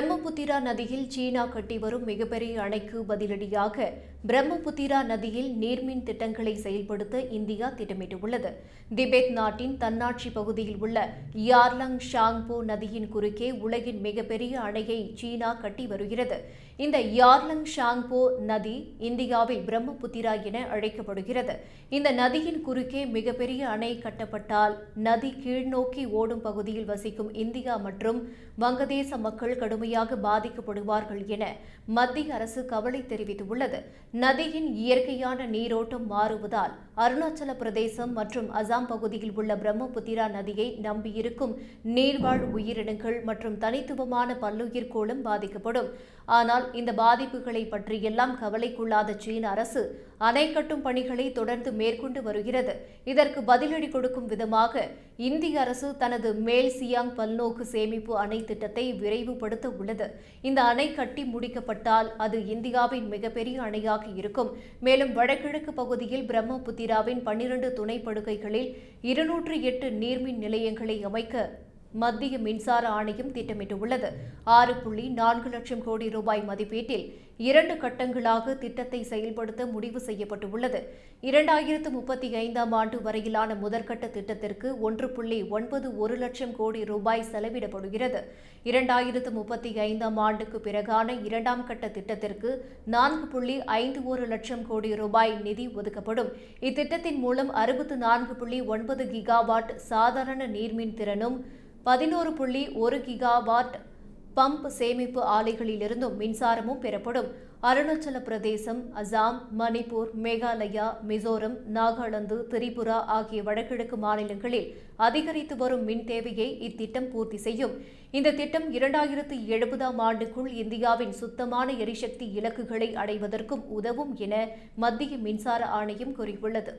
பிரம்மபுத்திரா நதியில் சீனா கட்டி வரும் மிகப்பெரிய அணைக்கு பதிலடியாக பிரம்மபுத்திரா நதியில் நீர்மின் திட்டங்களை செயல்படுத்த இந்தியா திட்டமிட்டுள்ளது. திபெத் நாட்டின் தன்னாட்சி பகுதியில் உள்ள யார்லங் ஷாங்போ நதியின் குறுக்கே உலகின் மிகப்பெரிய அணையை சீனா கட்டி வருகிறது. இந்த யார்லங் ஷாங்போ நதி இந்தியாவில் பிரம்மபுத்திரா என அழைக்கப்படுகிறது. இந்த நதியின் குறுக்கே மிகப்பெரிய அணை கட்டப்பட்டால் நதி கீழ்நோக்கி ஓடும் பகுதியில் வசிக்கும் இந்தியா மற்றும் வங்கதேச மக்கள் கடுமையாக பாதிக்கப்படுவார்கள் என மத்திய அரசு கவலை தெரிவித்துள்ளது. நதியின் இயற்கையான நீரோட்டம் மாறுவதால் அருணாச்சல பிரதேசம் மற்றும் அசாம் பகுதியில் உள்ள பிரம்மபுத்திரா நதியை நம்பியிருக்கும் நீர்வாழ் உயிரினங்கள் மற்றும் தனித்துவமான பல்லுயிர் கோளம் பாதிக்கப்படும். ஆனால் இந்த பாதிப்புகளை பற்றியெல்லாம் கவலைக்குள்ளாத சீன அரசு அணை கட்டும் பணிகளை தொடர்ந்து மேற்கொண்டு வருகிறது. இதற்கு பதிலடி கொடுக்கும் விதமாக இந்திய அரசு தனது மேல் சியாங் பல்நோக்கு சேமிப்பு அணை திட்டத்தை விரைவுபடுத்த உள்ளது. இந்த அணை கட்டி முடிக்கப்பட்டால் அது இந்தியாவின் மிகப்பெரிய அணையாக இருக்கும். மேலும் வடகிழக்கு பகுதியில் பிரம்மபுத்திராவின் பன்னிரண்டு துணை படுகைகளில் இருநூற்று எட்டு நீர்மின் நிலையங்களை அமைக்க மத்திய மின்சார ஆணையம் திட்டமிட்டுள்ளது. ஆறு புள்ளி நான்கு லட்சம் கோடி ரூபாய் மதிப்பீட்டில் இரண்டு கட்டங்களாக திட்டத்தை செயல்படுத்த முடிவு செய்யப்பட்டுள்ளது. இரண்டாயிரத்து முப்பத்தி ஐந்தாம் ஆண்டு வரையிலான முதற்கட்ட திட்டத்திற்கு ஒன்று புள்ளி ஒன்பது ஒரு லட்சம் கோடி ரூபாய் செலவிடப்படுகிறது. இரண்டாயிரத்து முப்பத்தி ஐந்தாம் ஆண்டுக்கு பிறகான இரண்டாம் கட்ட திட்டத்திற்கு நான்கு புள்ளி ஐந்து ஒரு லட்சம் கோடி ரூபாய் நிதி ஒதுக்கப்படும். இத்திட்டத்தின் மூலம் அறுபத்து நான்கு புள்ளி ஒன்பது கிகாவாட் சாதாரண நீர்மின் திறனும் பதினோரு புள்ளி ஒரு கிகாவாட் பம்ப் சேமிப்பு ஆலைகளிலிருந்தும் மின்சாரமும் பெறப்படும். அருணாச்சல பிரதேசம் அசாம் மணிப்பூர் மேகாலயா மிசோரம் நாகாலாந்து திரிபுரா ஆகிய வடகிழக்கு மாநிலங்களில் அதிகரித்து வரும் மின் தேவையை இத்திட்டம் பூர்த்தி செய்யும். இந்த திட்டம் இரண்டாயிரத்து எழுபதாம் ஆண்டுக்குள் இந்தியாவின் சுத்தமான எரிசக்தி இலக்குகளை அடைவதற்கும் உதவும் என மத்திய மின்சார ஆணையம் கூறியுள்ளது.